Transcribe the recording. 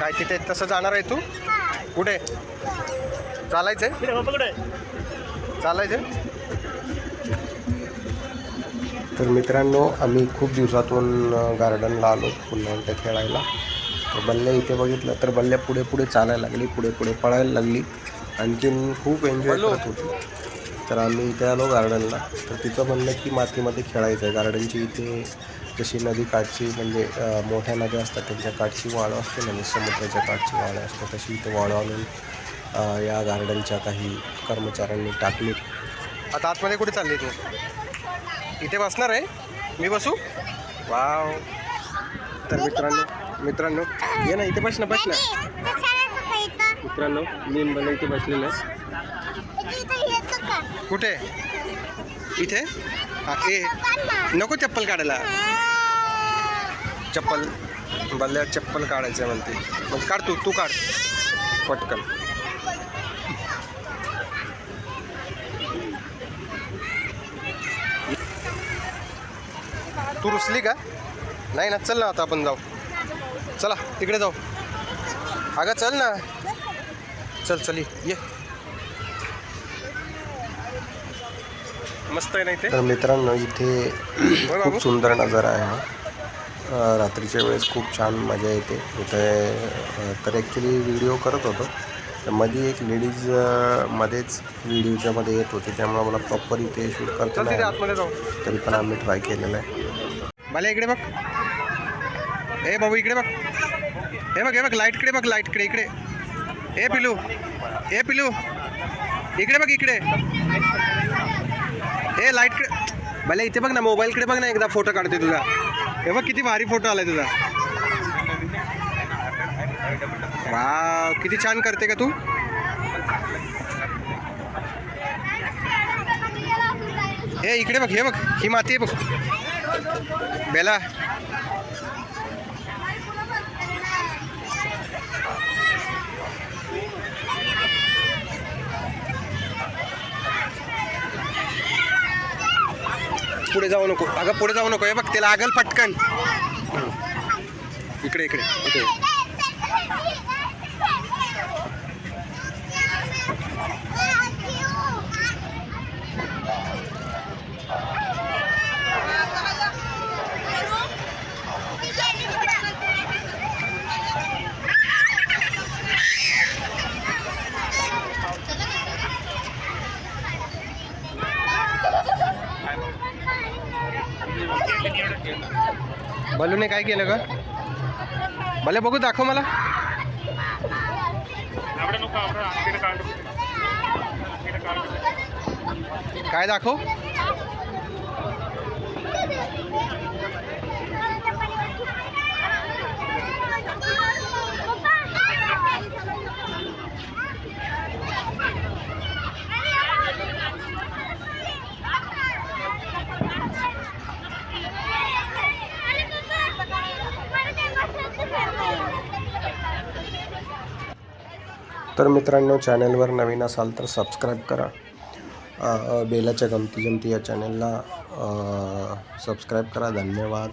काय तिथे तसं जाणार आहे तू? कुठे? चालायचंय? चालायचं तर मित्रांनो आम्ही खूप दिवसातून गार्डनला आलो पुन्हा एकदा खेळायला. तर बल्ल्या इथे बघितलं तर बल्ल्या पुढे पुढे चालायला लागली पुढे पुढे पळायला लागली. आणखीन खूप एन्जॉय करत होती. तर आम्ही इथे आलो गार्डनला तर तिचं म्हणलं की मातीमध्ये खेळायचं आहे गार्डनची इथे जशी नदी काठची म्हणजे मोठ्या नद्या असतात त्यांच्या काठची वाळू असते म्हणजे समुद्राच्या काठची वाळू असते. तशी इथे वाळू आणून या गार्डनच्या काही कर्मचाऱ्यांनी टाकली. आता आतमध्ये कुठे चालली तू? इथे बसणार आहे? मी बसू? वाव. तर मित्रांनो मित्रांनो ये ना इथे बस ना बस ना. मित्रांनो मी मला इथे बसलेलं आहे. कुठे? इथे? हा ए नको चप्पल काढायला. चप्पल? बल्ल्या चप्पल काढायचं आहे म्हणते. मग काढ तू तू काढ. पटकन. तू रुसली का? नाही ना चल ना आता आपण जाऊ. चला तिकडे जाऊ. अगं चल ना. चल चली ये. मस्त आहे ना इथे? तर मित्रांनो इथे खूप सुंदर नजारा आहे. हा रात्रीच्या वेळेस खूप छान मजा येते. इथे तर ॲक्च्युली व्हिडिओ करत होतो. तर मध्ये एक लेडीज मध्येच व्हिडिओच्या मध्ये येत होती. त्यामुळे मला प्रॉपर इथे शूट करता नाही. तरी पण आम्ही ट्राय केलेलं आहे. मला इकडे बघ. ए बाबू इकडे बघ. हे बघ हे बघ लाईटकडे बघ लाईटकडे इकडे. ए पिलू. ए पिलू. इकडे बघ इकडे. ए लाईटकडे भले इथे बघ ना मोबाईलकडे बघ ना एकदा फोटो काढते तुझा. हे बघ किती भारी फोटो आलाय तुझा. वा किती छान करते का तू? ए इकडे बघ हे बघ ही माती आहे बघ. बेला. पुढे जाऊ नको. अगं पुढे जाऊ नको. हे बघ ते लागल पटकन. इकडे इकडे. इकडे. बलूने काय केलं का भले बघू दाखव मला. काय दाखव? तर मित्रांनो चॅनलवर नवीन असाल तर सबस्क्राईब करा. बेलाच्या गमती जमती या चॅनलला सबस्क्राईब करा. धन्यवाद.